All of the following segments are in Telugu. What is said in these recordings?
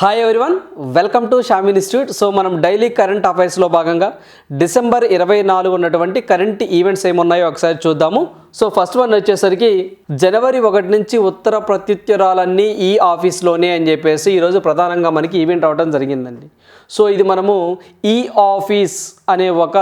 Hi everyone welcome to Shamil institute so మనం డైలీ కరెంట్ అఫైర్స్లో భాగంగా డిసెంబర్ ఇరవై నాలుగు ఉన్నటువంటి కరెంట్ ఈవెంట్స్ ఏమున్నాయో ఒకసారి చూద్దాము. సో ఫస్ట్ వన్ వచ్చేసరికి జనవరి ఒకటి నుంచి ఉత్తర ప్రత్యుత్తరాలన్నీ ఈ ఆఫీస్లోనే అని చెప్పేసి ఈరోజు ప్రధానంగా మనకి ఈవెంట్ అవడం జరిగిందండి. సో ఇది మనము ఈ ఆఫీస్ అనే ఒక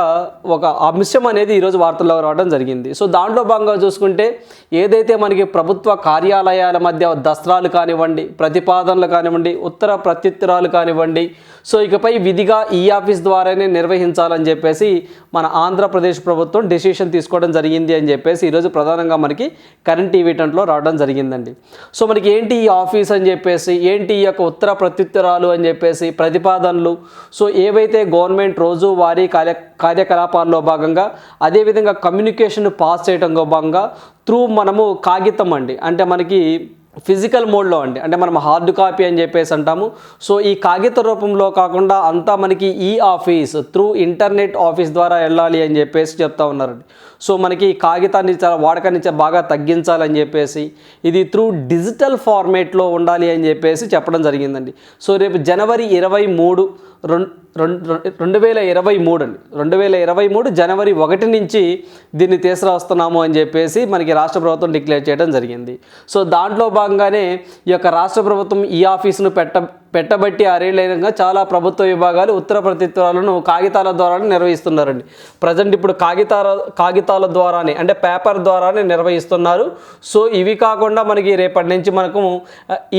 ఒక అంశం అనేది ఈరోజు వార్తల్లో రావడం జరిగింది. సో దాంట్లో భాగంగా చూసుకుంటే ఏదైతే మనకి ప్రభుత్వ కార్యాలయాల మధ్య దసరాలు కానివ్వండి ప్రతిపాదనలు కానివ్వండి ఉత్తర ప్రత్యుత్తరాలు కానివ్వండి సో ఇకపై విధిగా ఈ ఆఫీస్ ద్వారానే నిర్వహించాలని చెప్పేసి మన ఆంధ్రప్రదేశ్ ప్రభుత్వం డెసిషన్ తీసుకోవడం జరిగింది అని చెప్పేసి ఈరోజు ప్రధానంగా మనకి కరెంట్ ఈవెంట్లో రావడం జరిగిందండి. సో మనకి ఏంటి ఈ ఆఫీస్ అని చెప్పేసి ఏంటి ఈ యొక్క ఉత్తర ప్రత్యుత్తరాలు అని చెప్పేసి ప్రతిపాదనలు? సో ఏవైతే గవర్నమెంట్ రోజు వారి కార్య కార్యకలాపాల్లో భాగంగా అదేవిధంగా కమ్యూనికేషన్ పాస్ చేయడంలో భాగంగా త్రూ మనము కాగితం అండి. అంటే మనకి ఫిజికల్ మోడ్లో అండి. అంటే మనం హార్డ్ కాపీ అని చెప్పేసి అంటాము. సో ఈ కాగిత రూపంలో కాకుండా అంతా మనకి ఈ ఆఫీస్ త్రూ ఇంటర్నెట్ ఆఫీస్ ద్వారా వెళ్ళాలి అని చెప్పేసి చెప్తా ఉన్నారండి. సో మనకి ఈ కాగితాన్ని చాలా వాడకాన్ని చా- బాగా తగ్గించాలని చెప్పేసి ఇది త్రూ డిజిటల్ ఫార్మేట్లో ఉండాలి అని చెప్పేసి చెప్పడం జరిగిందండి. సో రేపు జనవరి ఇరవై మూడు రెండు రెండు వేల ఇరవై మూడు అండి. రెండు వేల ఇరవై మూడు జనవరి ఒకటి నుంచి దీన్ని తీసుకురాస్తున్నాము అని చెప్పేసి మనకి రాష్ట్ర ప్రభుత్వం డిక్లేర్ చేయడం జరిగింది. సో దాంట్లో భాగంగానే ఈ యొక్క రాష్ట్ర ప్రభుత్వం ఈ ఆఫీసును పెట్ట పెట్టబట్టి ఆరేళ్ళైనగా చాలా ప్రభుత్వ విభాగాలు ఉత్తర ప్రత్యుత్తరాలను కాగితాల ద్వారానే నిర్వహిస్తున్నారండి. ప్రజెంట్ ఇప్పుడు కాగితాల కాగితాల ద్వారానే అంటే పేపర్ ద్వారానే నిర్వహిస్తున్నారు. సో ఇవి కాకుండా మనకి రేపటి నుంచి మనకు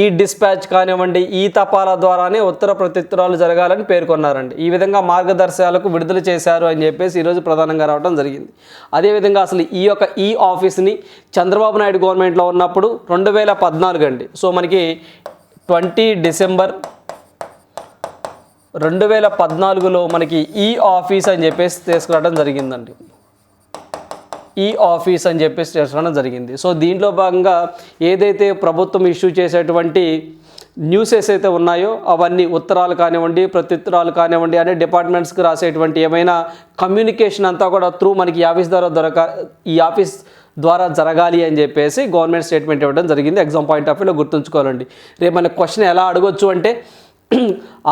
ఈ డిస్పాచ్ కానివ్వండి ఈ తపాల ద్వారానే ఉత్తర ప్రత్యుత్తరాలు జరగాలని పేర్కొన్నారండి. ఈ విధంగా మార్గదర్శకాలకు విడుదల చేశారు అని చెప్పేసి ఈరోజు ప్రధానంగా రావడం జరిగింది. అదేవిధంగా అసలు ఈ యొక్క ఈ ఆఫీస్ని చంద్రబాబు నాయుడు గవర్నమెంట్లో ఉన్నప్పుడు రెండు వేల పద్నాలుగు అండి. సో మనకి ట్వంటీ డిసెంబర్ రెండు వేల పద్నాలుగులో మనకి ఈ ఆఫీస్ అని చెప్పేసి తీసుకురావడం జరిగిందండి. ఈ ఆఫీస్ అని చెప్పేసి తీసుకురావడం జరిగింది. సో దీంట్లో భాగంగా ఏదైతే ప్రభుత్వం ఇష్యూ చేసేటువంటి న్యూసెస్ అయితే ఉన్నాయో అవన్నీ ఉత్తరాలు కానివ్వండి ప్రత్యుత్తరాలు కానివ్వండి అనే డిపార్ట్మెంట్స్కి రాసేటువంటి ఏమైనా కమ్యూనికేషన్ అంతా కూడా త్రూ మనకి ఈ ఆఫీస్ ద్వారా దొరక ఈ ఆఫీస్ ద్వారా జరగాలి అని చెప్పేసి గవర్నమెంట్ స్టేట్మెంట్ ఇవ్వడం జరిగింది. ఎగ్జామ్ పాయింట్ ఆఫ్ వ్యూలో గుర్తుంచుకోవాలండి. రేపు మన క్వశ్చన్ ఎలా అడగొచ్చు అంటే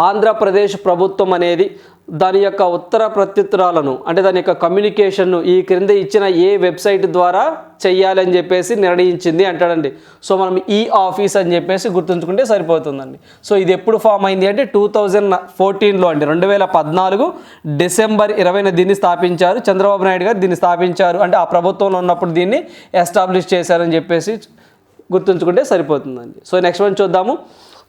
ఆంధ్రప్రదేశ్ ప్రభుత్వం అనేది దాని యొక్క ఉత్తర ప్రత్యుత్తరాలను అంటే దాని యొక్క కమ్యూనికేషన్ను ఈ క్రింద ఇచ్చిన ఏ వెబ్సైట్ ద్వారా చెయ్యాలని చెప్పేసి నిర్ణయించింది అంటాడండి. సో మనం ఈ ఆఫీస్ అని చెప్పేసి గుర్తుంచుకుంటే సరిపోతుందండి. సో ఇది ఎప్పుడు ఫామ్ అయింది అంటే టూ థౌజండ్ ఫోర్టీన్లో అండి. రెండు వేల పద్నాలుగు డిసెంబర్ ఇరవైన దీన్ని స్థాపించారు. చంద్రబాబు నాయుడు గారు దీన్ని స్థాపించారు. అంటే ఆ ప్రభుత్వంలో ఉన్నప్పుడు దీన్ని ఎస్టాబ్లిష్ చేశారని చెప్పేసి గుర్తుంచుకుంటే సరిపోతుందండి. సో నెక్స్ట్ వన్ చూద్దాము.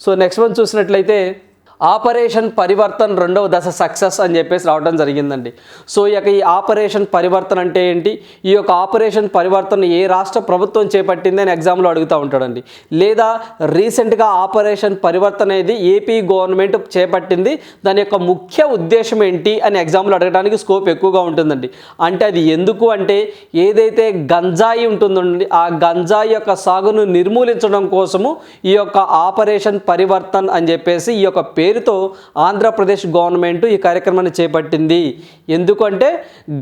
సో నెక్స్ట్ వన్ చూసినట్లయితే ఆపరేషన్ పరివర్తన్ రెండవ దశ సక్సెస్ అని చెప్పేసి రావడం జరిగిందండి. సో ఈ యొక్క ఈ ఆపరేషన్ పరివర్తన్ అంటే ఏంటి? ఈ యొక్క ఆపరేషన్ పరివర్తన ఏ రాష్ట్ర ప్రభుత్వం చేపట్టింది అని ఎగ్జామ్లో అడుగుతూ ఉంటాడండి. లేదా రీసెంట్గా ఆపరేషన్ పరివర్తన అనేది ఏపీ గవర్నమెంట్ చేపట్టింది. దాని యొక్క ముఖ్య ఉద్దేశం ఏంటి అని ఎగ్జామ్లో అడగడానికి స్కోప్ ఎక్కువగా ఉంటుందండి. అంటే అది ఎందుకు అంటే ఏదైతే గంజాయి ఉంటుందండి ఆ గంజాయి యొక్క సాగును నిర్మూలించడం కోసము ఈ యొక్క ఆపరేషన్ పరివర్తన్ అని చెప్పేసి ఈ యొక్క పేరుతో ఆంధ్రప్రదేశ్ గవర్నమెంట్ ఈ కార్యక్రమాన్ని చేపట్టింది. ఎందుకంటే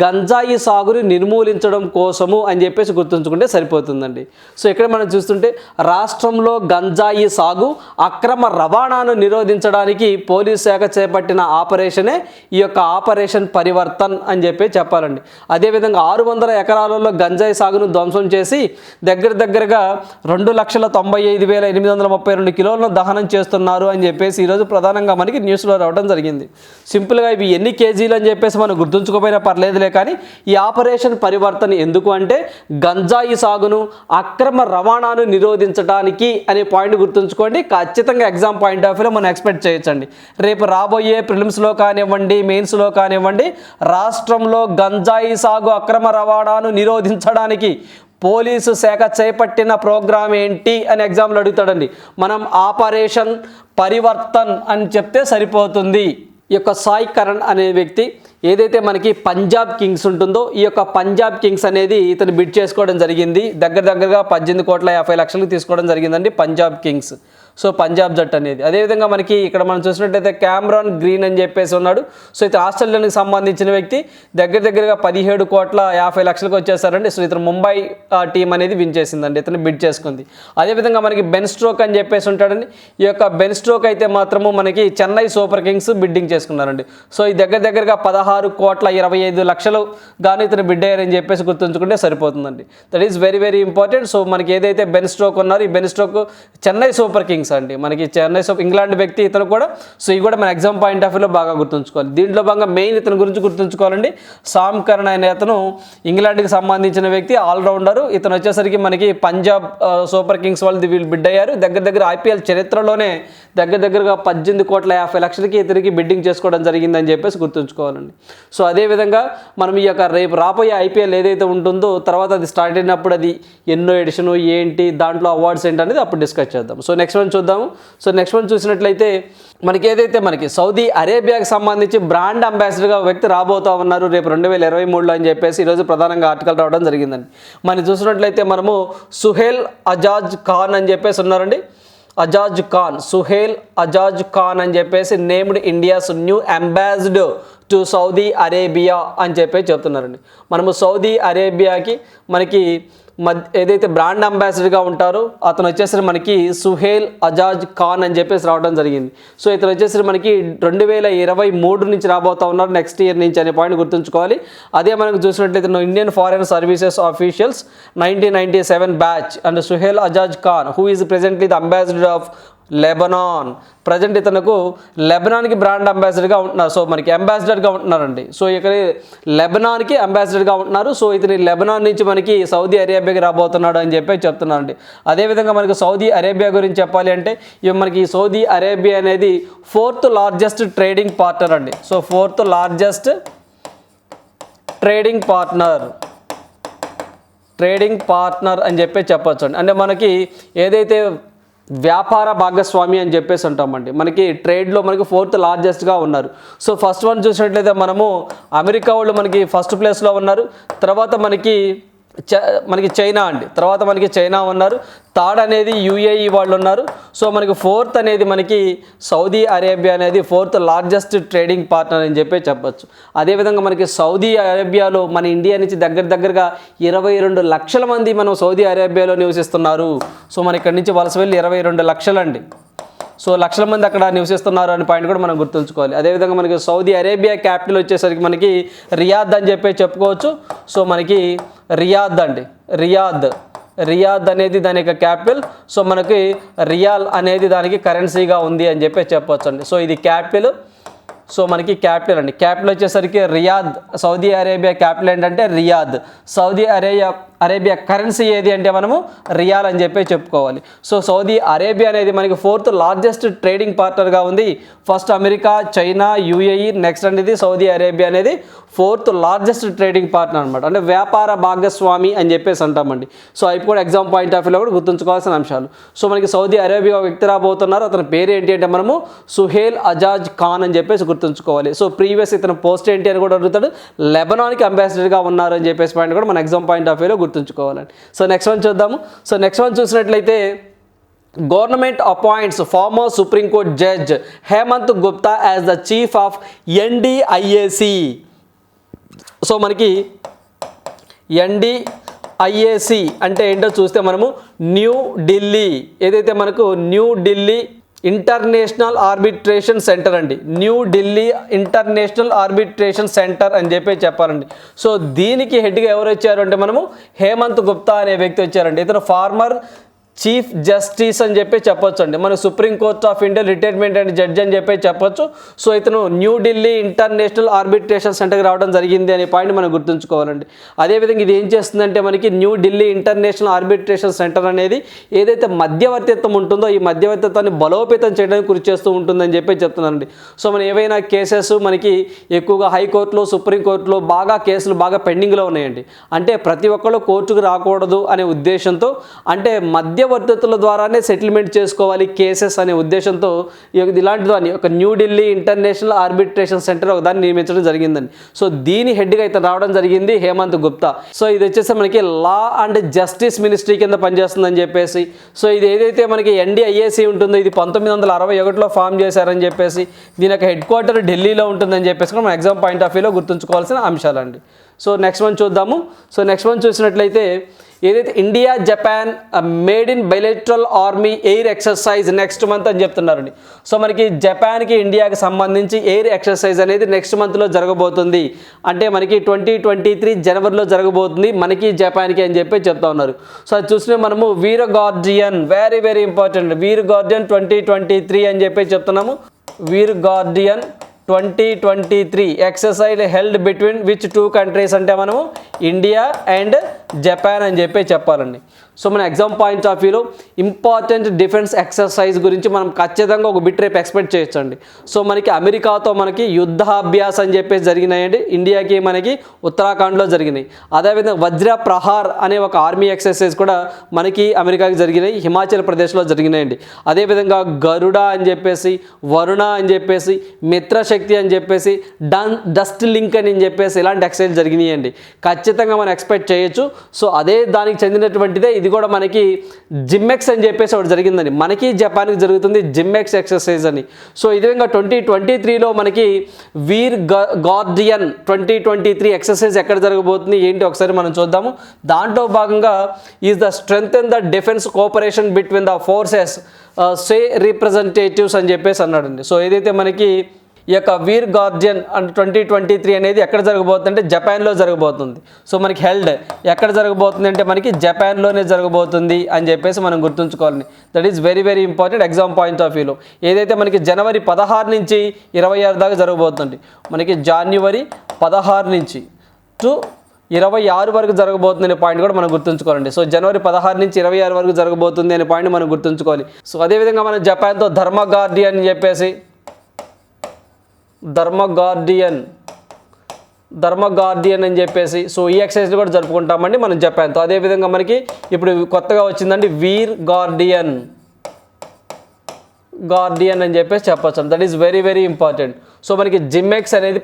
గంజాయి సాగుని నిర్మూలించడం కోసము అని చెప్పేసి గుర్తుంచుకుంటే సరిపోతుందండి. సో ఇక్కడ మనం చూస్తుంటే రాష్ట్రంలో గంజాయి సాగు అక్రమ రవాణాను నిరోధించడానికి పోలీస్ శాఖ చేపట్టిన ఆపరేషనే ఈ యొక్క ఆపరేషన్ పరివర్తన్ అని చెప్పి చెప్పాలండి. అదేవిధంగా ఆరు వందల ఎకరాలలో గంజాయి సాగును ధ్వంసం చేసి దగ్గర దగ్గరగా రెండు లక్షల తొంభై ఐదు వేల ఎనిమిది వందల ముప్పై రెండు కిలోలను దహనం చేస్తున్నారు అని చెప్పేసి ఈరోజు ప్రధానంగా మనకి న్యూస్లో రావడం జరిగింది. సింపుల్గా ఇవి ఎన్ని కేజీలు అని చెప్పేసి మనం గుర్తుంచుకోపోయినా పర్లేదులే కానీ ఈ ఆపరేషన్ పరివర్తన ఎందుకు అంటే గంజాయి సాగును అక్రమ రవాణాను నిరోధించడానికి అనే పాయింట్ గుర్తుంచుకోండి. ఖచ్చితంగా ఎగ్జామ్ పాయింట్ ఆఫ్ వ్యూలో మనం ఎక్స్పెక్ట్ చేయొచ్చండి. రేపు రాబోయే ప్రిలిమ్స్లో కానివ్వండి మెయిన్స్లో కానివ్వండి రాష్ట్రంలో గంజాయి సాగు అక్రమ రవాణాను నిరోధించడానికి పోలీసు శాఖ చేపట్టిన ప్రోగ్రామ్ ఏంటి అని ఎగ్జామ్లో అడుగుతాడండి. మనం ఆపరేషన్ పరివర్తన్ అని చెప్తే సరిపోతుంది. ఈ యొక్క సాయి కరణ్ అనే వ్యక్తి ఏదైతే మనకి పంజాబ్ కింగ్స్ ఉంటుందో ఈ యొక్క పంజాబ్ కింగ్స్ అనేది ఇతను బిడ్ చేసుకోవడం జరిగింది. దగ్గర దగ్గరగా పద్దెనిమిది కోట్ల యాభై లక్షలకు తీసుకోవడం జరిగిందండి పంజాబ్ కింగ్స్. సో పంజాబ్ జట్టు అనేది. అదేవిధంగా మనకి ఇక్కడ మనం చూసినట్టయితే క్యామ్రాన్ గ్రీన్ అని చెప్పేసి ఉన్నాడు. సో ఇతను ఆస్ట్రేలియాకి సంబంధించిన వ్యక్తి దగ్గర దగ్గరగా పదిహేడు కోట్ల యాభై లక్షలకు వచ్చేసారండి సో ఇతను ముంబై టీం అనేది విన్ చేసిందండి. ఇతను బిడ్ చేసుకుంది. అదేవిధంగా మనకి బెన్ స్ట్రోక్ అని చెప్పేసి ఉంటాడండి. ఈ యొక్క బెన్ స్ట్రోక్ అయితే మాత్రము మనకి చెన్నై సూపర్ కింగ్స్ బిడ్డింగ్ చేసుకున్నారండి. సో ఈ దగ్గర దగ్గరగా పదహారు కోట్ల ఇరవై ఐదు లక్షలు గాను ఇతను బిడ్ అయ్యారని చెప్పేసి గుర్తుంచుకుంటే సరిపోతుందండి. That is very very important so మనకి ఏదైతే బెన్ స్ట్రోక్ ఉన్నారో ఈ Ben Stokes Chennai super kings అండి. మనకి చెన్నై సూపర్ ఇంగ్లాండ్ వ్యక్తి ఇతను కూడా సో ఇవి కూడా మన ఎగ్జామ్ పాయింట్ ఆఫ్ వ్యూలో బాగా గుర్తుంచుకోవాలి. దీంట్లో భాగంగా మెయిన్ ఇతని గురించి గుర్తుంచుకోవాలండి. సామ్ కరణ్ అనే అతను ఇంగ్లాండ్కి సంబంధించిన వ్యక్తి ఆల్రౌండరు ఇతను వచ్చేసరికి మనకి పంజాబ్ సూపర్ కింగ్స్ వాళ్ళు వీళ్ళు బిడ్ అయ్యారు దగ్గర దగ్గర ఐపీఎల్ చరిత్రలోనే దగ్గర దగ్గరగా పద్దెనిమిది కోట్ల యాభై లక్షలకి ఇతనికి బిడ్డింగ్ చేసుకోవడం జరిగిందని చెప్పేసి గుర్తుంచుకోవాలండి. సో అదేవిధంగా మనం ఈ యొక్క రేపు రాబోయే ఐపీఎల్ ఏదైతే ఉంటుందో తర్వాత అది స్టార్ట్ అయినప్పుడు అది ఎన్నో ఎడిషన్ ఏంటి దాంట్లో అవార్డ్స్ ఏంటి అనేది అప్పుడు డిస్కస్ చేద్దాం. సో నెక్స్ట్ వన్ చూద్దాము సో నెక్స్ట్ వన్ చూసినట్లయితే మనకి ఏదైతే మనకి సౌదీ అరేబియాకి సంబంధించి బ్రాండ్ అంబాసిడర్గా వ్యక్తి రాబోతా ఉన్నారు రేపు రెండు వేల ఇరవై మూడులో అని చెప్పేసి ఈరోజు ప్రధానంగా ఆర్టికల్ రావడం జరిగిందండి. మనం చూసినట్లయితే మనము సుహేల్ అజాజ్ ఖాన్ అని చెప్పేసి ఉన్నారండి. అజాజ్ ఖాన్ సుహేల్ అజాజ్ ఖాన్ అని చెప్పేసి named India's new ambassador to Saudi Arabia అని చెప్పి చెప్తున్నారండి. మనము సౌదీ అరేబియాకి మనకి ఏదైతే బ్రాండ్ అంబాసిడర్గా ఉంటారో అతను వచ్చేసరి మనకి సుహేల్ అజాజ్ ఖాన్ అని చెప్పేసి రావడం జరిగింది. సో ఇతను వచ్చేసరి మనకి రెండు వేల ఇరవై మూడు నుంచి రాబోతా ఉన్నారు నెక్స్ట్ ఇయర్ నుంచి అనే పాయింట్ గుర్తుంచుకోవాలి. అదే మనకు చూసినట్లయితే Indian foreign services officials nineteen ninety seven batch and Suhel Ajaz Khan who is presently the ambassador of Lebanon. Present ఇతనకు లెబనాన్కి బ్రాండ్ అంబాసిడర్గా ఉంటున్నారు. సో మనకి అంబాసిడర్గా ఉంటున్నారండి. సో ఇక్కడ లెబనాన్కి అంబాసిడర్గా ఉంటున్నారు. సో ఇతని లెబనాన్ నుంచి మనకి సౌదీ అరేబియాకి రాబోతున్నాడు అని చెప్పి చెప్తున్నారండి. అదేవిధంగా మనకి సౌదీ అరేబియా గురించి చెప్పాలి అంటే ఇవి మనకి సౌదీ అరేబియా అనేది ఫోర్త్ లార్జెస్ట్ ట్రేడింగ్ పార్ట్నర్ అండి. So fourth largest trading partner. Trading partner అని చెప్పి చెప్పచ్చు అండి అంటే మనకి ఏదైతే వ్యాపార భాగస్వామి అని చెప్పేసి ఉంటామండి మనకి ట్రేడ్లో మనకి ఫోర్త్ లార్జెస్ట్గా ఉన్నారు. సో ఫస్ట్ వన్ చూసినట్లయితే మనము అమెరికా వాళ్ళు మనకి ఫస్ట్ ప్లేస్లో ఉన్నారు. తర్వాత మనకి మనకి చైనా అండి. తర్వాత మనకి చైనా ఉన్నారు. థర్డ్ అనేది యుఏఈ వాళ్ళు ఉన్నారు. సో మనకి ఫోర్త్ అనేది మనకి సౌదీ అరేబియా అనేది ఫోర్త్ లార్జెస్ట్ ట్రేడింగ్ పార్ట్నర్ అని చెప్పి చెప్పచ్చు. అదేవిధంగా మనకి సౌదీ అరేబియాలో మన ఇండియా నుంచి దగ్గర దగ్గరగా ఇరవై రెండు లక్షల మంది మనం సౌదీ అరేబియాలో నివసిస్తున్నారు. సో మన ఇక్కడి నుంచి వలస వెళ్ళి ఇరవై రెండు లక్షలండి. సో లక్షల మంది అక్కడ నివసిస్తున్నారు అనే పాయింట్ కూడా మనం గుర్తుంచుకోవాలి. అదేవిధంగా మనకి సౌదీ అరేబియా క్యాపిటల్ వచ్చేసరికి మనకి రియాద్ అని చెప్పి చెప్పుకోవచ్చు. సో మనకి రియాద్ అండి. రియాద్. రియాద్ అనేది దాని యొక్క క్యాపిటల్ సో మనకి రియాల్ అనేది దానికి కరెన్సీగా ఉంది అని చెప్పి చెప్పవచ్చు అండి సో ఇది క్యాపిటల్ సో మనకి క్యాపిటల్ అండి. క్యాపిటల్ వచ్చేసరికి రియాద్ సౌదీ అరేబియా క్యాపిటల్ ఏంటంటే Riyadh. Saudi Arabia Arabia currency ఏది అంటే మనము రియాల్ అని చెప్పి చెప్పుకోవాలి. సో సౌదీ అరేబియా అనేది మనకి ఫోర్త్ లార్జెస్ట్ ట్రేడింగ్ పార్ట్నర్గా ఉంది. First America China UAE next అనేది సౌదీ అరేబియా అనేది ఫోర్త్ లార్జెస్ట్ ట్రేడింగ్ పార్ట్నర్ అనమాట అంటే వ్యాపార భాగస్వామి అని చెప్పేసి అంటామండి. సో అవి కూడా ఎగ్జామ్ పాయింట్ ఆఫ్ వ్యూలో కూడా గుర్తుంచుకోవాల్సిన అంశాలు. సో మనకి సౌదీ అరేబియా వ్యక్తి రాబోతున్నారు. అతని పేరు ఏంటి అంటే మనము సుహేల్ అజాజ్ ఖాన్ అని చెప్పేసి గుర్తుంచుకోవాలి. సో ప్రీవియస్ ఇతను పోస్ట్ ఏంటి అని కూడా అడుగుతాడు. లెబనాన్కి అంబాసిడర్గా ఉన్నారు అని చెప్పేసి పాయింట్ కూడా మన ఎగ్జామ్ పాయింట్ ఆఫ్ వ్యూలో గుర్తుంచుకోవాలండి. సో నెక్స్ట్ వన్ చూద్దాము. సో నెక్స్ట్ వన్ చూసినట్లయితే government appoints former supreme court judge Hemant Gupta as the chief of NDIAC so మనకి ఎన్డిఐఏసి అంటే ఏంటో చూస్తే మనము న్యూ ఢిల్లీ ఏదైతే మనకు New Delhi international arbitration centre అండి. New Delhi international arbitration centre అని చెప్పి చెప్పాలండి. సో దీనికి హెడ్గా ఎవరు వచ్చారు అంటే మనము హేమంత్ గుప్తా అనే వ్యక్తి వచ్చారండి. ఇతను ఫార్మర్ చీఫ్ జస్టిస్ అని చెప్పి చెప్పొచ్చు అండి మన supreme court of India retirement and judge అని చెప్పి చెప్పొచ్చు. సో ఇతను న్యూఢిల్లీ ఇంటర్నేషనల్ ఆర్బిట్రేషన్ సెంటర్కి రావడం జరిగింది అనే పాయింట్ మనం గుర్తుంచుకోవాలండి. అదేవిధంగా ఇది ఏం చేస్తుందంటే మనకి New Delhi international arbitration centre అనేది ఏదైతే మధ్యవర్తిత్వం ఉంటుందో ఈ మధ్యవర్తిత్వాన్ని బలోపేతం చేయడానికి కృషి చేస్తూ ఉంటుందని చెప్పి చెప్తున్నానండి. సో మనం ఏవైనా కేసెస్ మనకి ఎక్కువగా హైకోర్టులో సుప్రీంకోర్టులో బాగా కేసులు బాగా పెండింగ్లో ఉన్నాయండి. అంటే ప్రతి ఒక్కళ్ళు కోర్టుకు రాకూడదు అనే ఉద్దేశంతో అంటే మధ్య మధ్యవర్తుల ద్వారానే సెటిల్మెంట్ చేసుకోవాలి కేసెస్ అనే ఉద్దేశంతో ఈ యొక్క- ఇలాంటి దాన్ని ఒక న్యూఢిల్లీ ఇంటర్నేషనల్ ఆర్బిట్రేషన్ సెంటర్ ఒక దాన్ని నియమించడం జరిగిందండి. సో దీని హెడ్గా అయితే రావడం జరిగింది హేమంత్ గుప్తా. సో ఇది వచ్చేసి మనకి లా అండ్ జస్టిస్ మినిస్ట్రీ కింద పనిచేస్తుందని చెప్పేసి సో ఇది ఏదైతే మనకి ఎన్డీఐఏసీ ఉంటుందో ఇది పంతొమ్మిది వందల అరవై ఒకటిలో ఫామ్ చేశారని చెప్పేసి దీని యొక్క హెడ్ క్వార్టర్ ఢిల్లీలో ఉంటుందని చెప్పేసి మనం ఎగ్జామ్ పాయింట్ ఆఫ్ వ్యూలో గుర్తుంచుకోవాల్సిన అంశాలండి. సో నెక్స్ట్ వన్ చూద్దాము. సో నెక్స్ట్ వన్ చూసినట్లయితే ఏదైతే India Japan made in bilateral army air exercise next month అని చెప్తున్నారండి. సో మనకి జపాన్కి ఇండియాకి సంబంధించి ఎయిర్ ఎక్సర్సైజ్ అనేది నెక్స్ట్ మంత్లో జరగబోతుంది. అంటే మనకి ట్వంటీ ట్వంటీ త్రీ జనవరిలో జరగబోతుంది మనకి జపాన్కి అని చెప్పి చెప్తా ఉన్నారు. సో అది చూసిన మనము Veer Guardian very very important Veer Guardian twenty twenty three అని చెప్పి చెప్తున్నాము. Veer Guardian twenty twenty three exercise held between which two countries అంటే మనము ఇండియా అండ్ జపాన్ అని చెప్పి చెప్పాలండి. సో మన ఎగ్జామ్ పాయింట్ ఆఫ్ వ్యూలో ఇంపార్టెంట్ డిఫెన్స్ ఎక్సర్సైజ్ గురించి మనం ఖచ్చితంగా ఒక బిట్ రేపు ఎక్స్పెక్ట్ చేయొచ్చండి. సో మనకి అమెరికాతో మనకి యుద్ధాభ్యాస్ అని చెప్పేసి జరిగినాయండి. ఇండియాకి మనకి ఉత్తరాఖండ్లో జరిగినాయి. అదేవిధంగా వజ్ర ప్రహార్ అనే ఒక ఆర్మీ ఎక్సర్సైజ్ కూడా మనకి అమెరికాకి జరిగినాయి. హిమాచల్ ప్రదేశ్లో జరిగినాయండి. అదేవిధంగా గరుడ అని చెప్పేసి వరుణ అని చెప్పేసి మిత్రశక్తి అని చెప్పేసి డన్ డస్ట్ లింక్ అని చెప్పేసి ఇలాంటి ఎక్సర్సైజ్ జరిగినాయండి. ఖచ్చితంగా మనం ఎక్స్పెక్ట్ చేయొచ్చు. సో అదే దానికి చెందినటువంటిదే ఇది ఇది కూడా మనకి జిమ్మెక్స్ అని చెప్పేసి ఒకటి జరిగిందని మనకి జపాన్కి జరుగుతుంది జిమ్మెక్స్ ఎక్సర్సైజ్ అని. సో ఇదే విధంగా ట్వంటీ ట్వంటీ త్రీలో మనకి Veer Guardian twenty twenty three exercise ఎక్కడ జరగబోతుంది ఏంటి ఒకసారి మనం చూద్దాము. దాంట్లో భాగంగా is the strength in the defence cooperation between the forces say representatives అని చెప్పేసి అన్నాడండి. సో ఏదైతే మనకి ఈ యొక్క Veer Guardian and twenty twenty three అనేది ఎక్కడ జరగబోతుంది అంటే జపాన్లో జరగబోతుంది. సో మనకి హెల్డ్ ఎక్కడ జరగబోతుంది అంటే మనకి జపాన్లోనే జరగబోతుంది అని చెప్పేసి మనం గుర్తుంచుకోవాలి. That is very very important exam point of వ్యూలో ఏదైతే మనకి జనవరి పదహారు నుంచి ఇరవై ఆరు దాకా జరగబోతుంది మనకి జాన్యువరి పదహారు నుంచి టు ఇరవై ఆరు వరకు జరగబోతుంది అనే పాయింట్ కూడా మనం గుర్తుంచుకోవాలండి. సో జనవరి పదహారు నుంచి ఇరవై ఆరు వరకు జరగబోతుంది అనే పాయింట్ మనం గుర్తుంచుకోవాలి. సో అదేవిధంగా మనం జపాన్తో ధర్మ గార్డియన్ అని చెప్పేసి ధర్మ గార్డియన్ ధర్మ గార్డియన్ అని చెప్పేసి సో ఈ ఎక్సర్సైజ్ కూడా జరుపుకుంటామండి మనం చెప్పాను అదేవిధంగా మనకి ఇప్పుడు కొత్తగా వచ్చిందండి వీర్ గార్డియన్ గార్డియన్ అని చెప్పేసి చెప్పొచ్చు. That is very very important so మనకి జిమ్మెక్స్ అనేది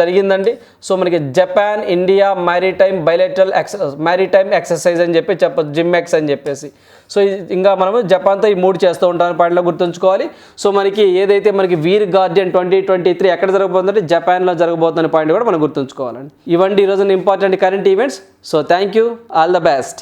జరిగిందండి. సో మనకి Japan India maritime bilateral ex maritime exercise అని చెప్పి చెప్పచ్చు. జిమ్మెక్స్ అని చెప్పేసి. సో ఇంకా మనము జపాన్తో ఈ మూడు చేస్తూ ఉంటాం పాయింట్లో గుర్తుంచుకోవాలి. సో మనకి ఏదైతే మనకి Veer Guardian twenty twenty three ఎక్కడ జరగబోతుందంటే జపాన్లో జరగబోతున్న పాయింట్ కూడా మనం గుర్తుంచుకోవాలండి. ఇవ్వండి ఈరోజు important current events so thank you all the best